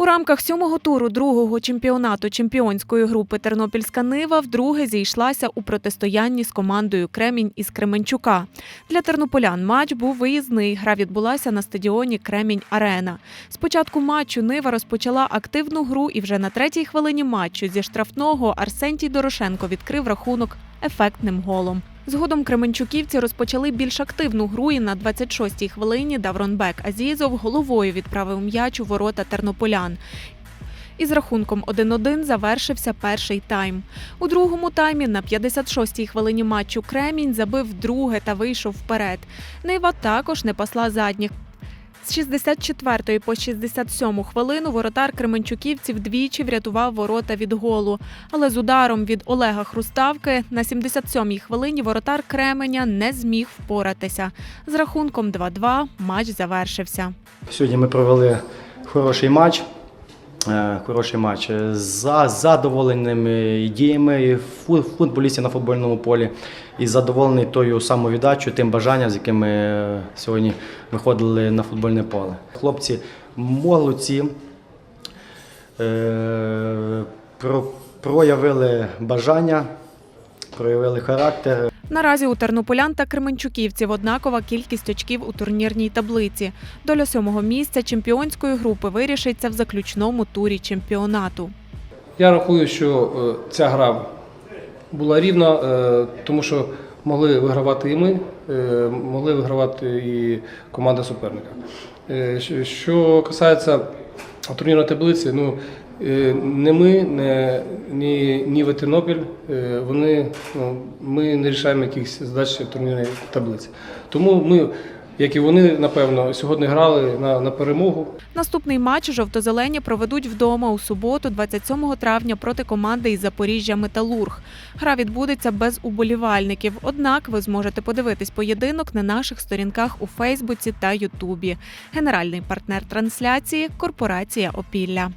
У рамках сьомого туру другого чемпіонату чемпіонської групи Тернопільська Нива вдруге зійшлася у протистоянні з командою Кремінь із Кременчука. Для тернополян матч був виїзний. Гра відбулася на стадіоні Кремінь Арена. Спочатку матчу Нива розпочала активну гру, і вже на третій хвилині матчу зі штрафного Арсентій Дорошенко відкрив рахунок ефектним голом. Згодом Кременчуківці розпочали більш активну гру і на 26-й хвилині Давронбек Азізов головою відправив м'яч у ворота тернополян. Із рахунком 1-1 завершився перший тайм. У другому таймі на 56-й хвилині матчу Кремінь забив друге та вийшов вперед. Нива також не пасла задніх. З 64 по 67 хвилину воротар Кременчуківців двічі врятував ворота від голу. Але з ударом від Олега Хруставки на 77-й хвилині воротар Кременя не зміг впоратися. З рахунком 2-2 матч завершився. Сьогодні ми провели хороший матч. Е, Хороший матч е, за задоволеними діями фу- футболістів на футбольному полі і задоволений тою самовіддачею, тим бажанням, з яким ми е, сьогодні виходили на футбольне поле. Хлопці молодці, проявили бажання, проявили характер. Наразі у тернополян та кременчуківців однакова кількість очків у турнірній таблиці. Доля сьомого місця чемпіонської групи вирішиться в заключному турі чемпіонату. Я рахую, що е, ця гра була рівна, е, тому що могли вигравати і ми, е, могли вигравати і команда суперника. Що- касається турнірної таблиці, ну не ми, не, ні, ні ви Тернопіль, е, вони, ну, ми не рішаємо якихось задач турнірної таблиці. Тому ми, як і вони, напевно, сьогодні грали на, на перемогу. Наступний матч жовто-зелені проведуть вдома у суботу, 27 травня, проти команди із Запоріжжя Металург. Гра відбудеться без уболівальників. Однак ви зможете подивитись поєдинок на наших сторінках у Фейсбуці та Ютубі. Генеральний партнер трансляції корпорація Опілля.